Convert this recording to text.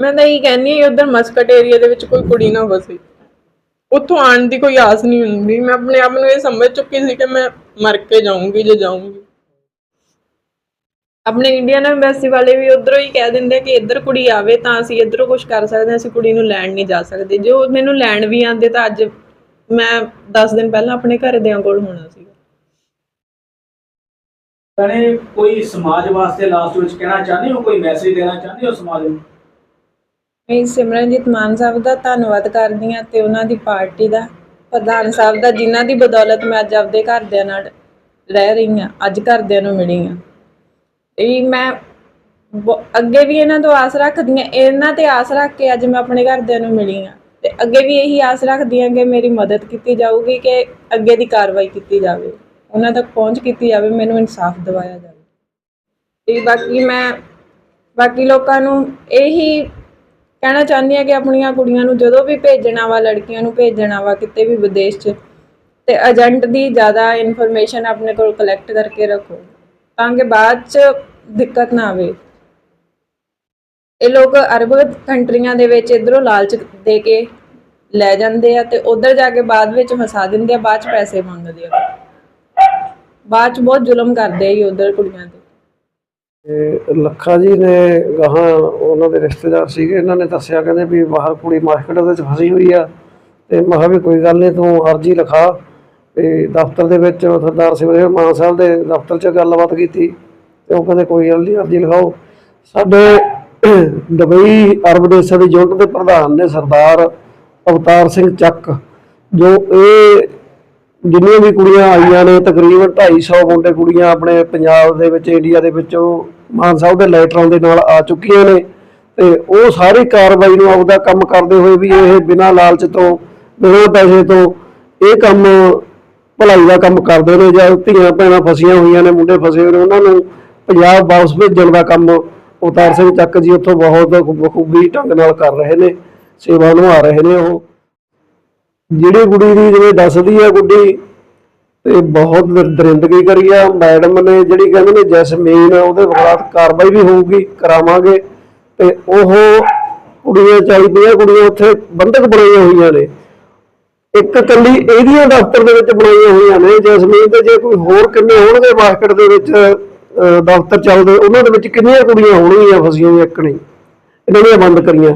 ਮੈਂ ਤਾਂ ਇਹ ਕਹਿੰਨੀ ਉਧਰ ਮਸਕਟ ਏਰੀਆ ਦੇ ਵਿੱਚ ਕੋਈ ਕੁੜੀ ਨਾ ਵਸੇ। ਉੱਥੋਂ ਆਉਣ ਦੀ ਕੋਈ ਆਸ ਨਹੀਂ ਹੁੰਦੀ। ਮੈਂ ਆਪਣੇ ਆਪ ਨੂੰ ਇਹ ਸਮਝ ਚੁੱਕੀ ਸੀ ਕਿ ਮੈਂ ਮਰ ਕੇ ਜਾਊਂਗੀ ਜੇ ਜਾਊਂਗੀ। ਆਪਣੇ ਇੰਡੀਅਨ ਐਮਬੈਸੀ ਵਾਲੇ ਵੀ ਉਧਰੋਂ ਹੀ ਕਹਿ ਦਿੰਦੇ ਕਿ ਇੱਧਰ ਕੁੜੀ ਆਵੇ ਤਾਂ ਅਸੀਂ ਇੱਧਰੋਂ ਕੁਝ ਕਰ ਸਕਦੇ ਹਾਂ ਅਸੀਂ ਕੁੜੀ ਨੂੰ ਲੈਣ ਨਹੀਂ ਜਾ ਸਕਦੇ। ਜੋ ਮੈਨੂੰ ਲੈਣ ਵੀ ਆਂਦੇ ਤਾਂ ਅੱਜ ਮੈਂ 10 ਦਿਨ ਪਹਿਲਾਂ ਆਪਣੇ ਘਰਦਿਆਂ ਕੋਲ ਹੋਣਾ ਸੀ। ਭੈਣੇ ਕੋਈ ਸਮਾਜ ਵਾਸਤੇ ਲਾਸਟ ਵਿੱਚ ਕਹਿਣਾ ਚਾਹੁੰਦੇ ਹੋ? ਕੋਈ ਮੈਸੇਜ ਦੇਣਾ ਚਾਹੁੰਦੇ ਹੋ ਸਮਾਜ ਨੂੰ? ਮੈਂ ਸਿਮਰਨਜੀਤ ਮਾਨ ਸਾਹਿਬ ਦਾ ਧੰਨਵਾਦ ਕਰਦੀ ਹਾਂ ਤੇ ਉਹਨਾਂ ਦੀ ਪਾਰਟੀ ਦਾ ਪ੍ਰਧਾਨ ਸਾਹਿਬ ਦਾ, ਜਿਨ੍ਹਾਂ ਦੀ ਬਦੌਲਤ ਮੈਂ ਅੱਜ ਆਪਦੇ ਘਰਦਿਆਂ ਨਾਲ ਰਹਿ ਰਹੀ ਹਾਂ, ਅੱਜ ਘਰਦਿਆਂ ਨੂੰ ਮਿਲੀ ਹਾਂ। ਇਹ ਮੈਂ ਅੱਗੇ ਵੀ ਇਹਨਾਂ ਤੋਂ ਆਸ ਰੱਖਦੀ ਹਾਂ, ਇਹਨਾਂ ਤੇ ਆਸ ਰੱਖ ਕੇ ਅੱਜ ਮੈਂ ਆਪਣੇ ਘਰਦਿਆਂ ਨੂੰ ਮਿਲੀ ਹਾਂ। ਤੇ ਅੱਗੇ ਵੀ ਇਹੀ ਆਸ ਰੱਖਦੀ ਹਾਂ ਕਿ ਮੇਰੀ ਮਦਦ ਕੀਤੀ ਜਾਊਗੀ, ਕਿ ਅੱਗੇ ਦੀ ਕਾਰਵਾਈ ਕੀਤੀ ਜਾਵੇ। ਉਹਨਾਂ ਤੱਕ ਪਹੁੰਚ ਕੀਤੀ ਜਾਵੇ, ਮੈਨੂੰ ਇਨਸਾਫ ਦਿਵਾਇਆ ਜਾਵੇ। ਤੇ ਬਾਕੀ ਮੈਂ, ਬਾਕੀ ਲੋਕਾਂ ਨੂੰ ਇਹੀ ਕਹਿਣਾ ਚਾਹੁੰਦੀ ਹਾਂ ਕਿ ਆਪਣੀਆਂ ਕੁੜੀਆਂ ਨੂੰ ਜਦੋਂ ਵੀ ਭੇਜਣਾ ਵਾ, ਲੜਕੀਆਂ ਨੂੰ ਭੇਜਣਾ ਵਾ, ਕਿਤੇ ਵੀ ਵਿਦੇਸ਼ 'ਚ, ਤੇ ਏਜੰਟ ਦੀ ਜ਼ਿਆਦਾ ਇਨਫੋਰਮੇਸ਼ਨ ਆਪਣੇ ਕੋਲ ਕਲੈਕਟ ਕਰਕੇ ਰੱਖੋ, ਤਾਂ ਕਿ ਬਾਅਦ 'ਚ ਦਿੱਕਤ ਨਾ ਆਵੇ। ਇਹ ਲੋਕ ਅਰਬ ਕੰਟਰੀਆਂ ਦੇ ਵਿੱਚ ਇਧਰੋਂ ਲਾਲਚ ਦੇ ਕੇ ਲੈ ਜਾਂਦੇ ਆ ਤੇ ਉਧਰ ਜਾ ਕੇ ਬਾਅਦ ਵਿੱਚ ਫਸਾ ਦਿੰਦੇ ਆ, ਬਾਅਦ 'ਚ ਪੈਸੇ ਮੰਗਦੇ ਆ। ਬਾਅਦ 'ਚ ਬਹੁਤ ਜ਼ੁਲਮ ਕਰਦੇ ਆ ਜੀ ਉਧਰ ਕੁੜੀਆਂ ਤੇ। ਤੇ ਲੱਖਾ ਜੀ ਨੇ ਗਾਹਾਂ ਉਹਨਾਂ ਦੇ ਰਿਸ਼ਤੇਦਾਰ ਸੀਗੇ, ਇਹਨਾਂ ਨੇ ਦੱਸਿਆ ਕਹਿੰਦੇ ਵੀ ਬਾਹਰ ਕੁੜੀ ਮਾਰਕੀਟ ਦੇ ਵਿੱਚ ਫਸੀ ਹੋਈ ਆ। ਤੇ ਮੈਂ ਵੀ ਕੋਈ ਗੱਲ ਨਹੀਂ, ਤੂੰ ਅਰਜੀ ਲਿਖਾ। ਤੇ ਦਫ਼ਤਰ ਦੇ ਵਿੱਚ ਸਰਦਾਰ ਸਿਮਰਨ ਮਾਨ ਸਾਹਿਬ ਦੇ ਦਫ਼ਤਰ 'ਚ ਗੱਲਬਾਤ ਕੀਤੀ ਤੇ ਉਹ ਕਹਿੰਦੇ ਕੋਈ ਗੱਲ ਨਹੀਂ, ਅਰਜੀ ਲਿਖਾਓ। ਸਾਡੇ ਦੁਬਈ ਅਰਬ ਦੇਸ਼ਾਂ ਦੀ ਯੂਨਿਟ ਦੇ ਪ੍ਰਧਾਨ ਨੇ ਸਰਦਾਰ ਅਵਤਾਰ ਸਿੰਘ ਚੱਕ, ਜੋ ਇਹ ਜਿੰਨੀਆਂ ਵੀ ਕੁੜੀਆਂ ਆਈਆਂ ਨੇ ਤਕਰੀਬਨ 250 ਮੁੰਡੇ ਕੁੜੀਆਂ ਆਪਣੇ ਪੰਜਾਬ ਦੇ ਵਿੱਚ, ਇੰਡੀਆ ਦੇ ਵਿੱਚੋਂ ਮਾਨ ਸਾਹਿਬ ਦੇ ਲੈਟਰਾਂ ਦੇ ਨਾਲ ਆ ਚੁੱਕੀਆਂ ਨੇ। ਤੇ ਉਹ ਸਾਰੀ ਕਾਰਵਾਈ ਨੂੰ ਆਪਦਾ ਕੰਮ ਕਰਦੇ ਹੋਏ ਵੀ ਇਹ ਬਿਨਾਂ ਲਾਲਚ ਤੋਂ, ਬਿਨਾਂ ਪੈਸੇ ਤੋਂ ਇਹ ਕੰਮ ਭਲਾਈ ਦਾ ਕੰਮ ਕਰਦੇ ਨੇ ਜਾਂ ਧੀਆਂ ਭੈਣਾਂ ਫਸੀਆਂ ਹੋਈਆਂ ਨੇ, ਮੁੰਡੇ ਫਸੇ ਹੋਏ ਨੇ, ਉਹਨਾਂ ਨੂੰ ਪੰਜਾਬ ਵਾਪਸ ਭੇਜਣ ਦਾ ਕੰਮ ਅਵਤਾਰ ਸਿੰਘ ਚੱਕ ਜੀ ਉੱਥੋਂ ਬਹੁਤ ਬਖੂਬੀ ਢੰਗ ਨਾਲ ਕਰ ਰਹੇ ਨੇ, ਸੇਵਾ ਨਿਭਾ ਰਹੇ ਨੇ ਉਹ। ਜਿਹੜੀ ਕੁੜੀ ਦੀ ਜਿਵੇਂ ਦੱਸਦੀ ਆ ਗੁੱਡੀ, ਤੇ ਬਹੁਤ ਦਰਿੰਦਗੀ ਕਰੀ ਆ। ਮੈਡਮ ਨੇ ਜਿਹੜੀ ਕਹਿੰਦੇ ਨੇ ਜੈਸਮੀਨ ਉਹਦੇ ਖਿਲਾਫ ਕਾਰਵਾਈ ਵੀ ਹੋਊਗੀ, ਕਰਾਵਾਂਗੇ। ਤੇ ਉਹ ਕੁੜੀਆਂ 40 50 ਕੁੜੀਆਂ ਉੱਥੇ ਬੰਦਕ ਬਣਾਈਆਂ ਹੋਈਆਂ ਨੇ। ਇੱਕ ਕੱਲੀ ਇਹਦੀਆਂ ਦਫ਼ਤਰ ਦੇ ਵਿੱਚ ਬਣਾਈਆਂ ਹੋਈਆਂ ਨੇ ਜੈਸਮੀਨ ਤੇ ਜੇ ਕੋਈ ਹੋਰ ਕਿੰਨੇ ਹੋਣਗੇ ਮਾਰਕੀਟ ਦੇ ਵਿੱਚ ਦਫ਼ਤਰ ਚੱਲਦੇ, ਉਹਨਾਂ ਦੇ ਵਿੱਚ ਕਿੰਨੀਆਂ ਕੁੜੀਆਂ ਹੋਣਗੀਆਂ ਫਸੀਆਂ ਹੋਈਆਂ, ਇੱਕ ਨਹੀਂ। ਇਹਨਾਂ ਨੇ ਬੰਦ ਕਰੀਆਂ।